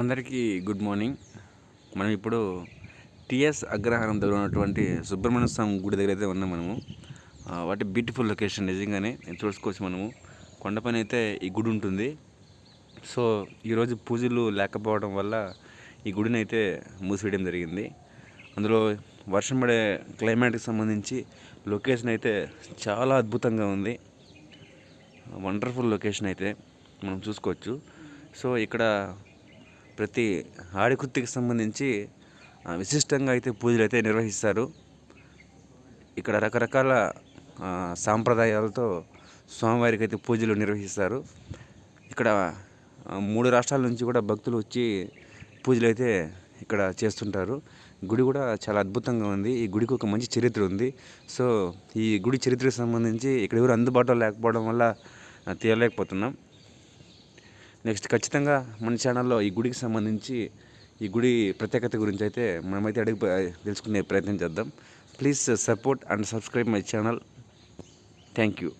అందరికీ good morning. మనం ఇప్పుడు టిఎస్ అగ్రహారం దగ్గర ఉన్నటువంటి సుబ్రహ్మణ్య స్వామి గుడి దగ్గర అయితే ఉన్నాం మనము. వాటి బ్యూటిఫుల్ లొకేషన్ నిజంగానే నేను చూసుకోవచ్చు మనము. కొండపైన అయితే ఈ గుడి ఉంటుంది. సో ఈరోజు పూజలు లేకపోవడం వల్ల ఈ గుడిని అయితే మూసివేయడం జరిగింది. అందులో వర్షం పడే క్లైమేట్కి సంబంధించి లొకేషన్ అయితే చాలా అద్భుతంగా ఉంది. వండర్ఫుల్ లొకేషన్ అయితే మనం చూసుకోవచ్చు. సో ఇక్కడ ప్రతి ఆడికుత్తికి సంబంధించి విశిష్టంగా అయితే పూజలు అయితే నిర్వహిస్తారు. ఇక్కడ రకరకాల సాంప్రదాయాలతో స్వామివారికి అయితే పూజలు నిర్వహిస్తారు. ఇక్కడ మూడు రాష్ట్రాల నుంచి కూడా భక్తులు వచ్చి పూజలు అయితే ఇక్కడ చేస్తుంటారు. గుడి కూడా చాలా అద్భుతంగా ఉంది. ఈ గుడికి ఒక మంచి చరిత్ర ఉంది. సో ఈ గుడి చరిత్రకు సంబంధించి ఇక్కడ ఎవరు అందుబాటులో లేకపోవడం వల్ల ఆ, తీయలేకపోతున్నాం నెక్స్ట్ ఖచ్చితంగా మన ఛానల్లో ఈ గుడికి సంబంధించి ఈ గుడి ప్రత్యేకత గురించి అయితే మనమైతే అడిగి తెలుసుకునే ప్రయత్నం చేద్దాం. Please support and subscribe my channel thank you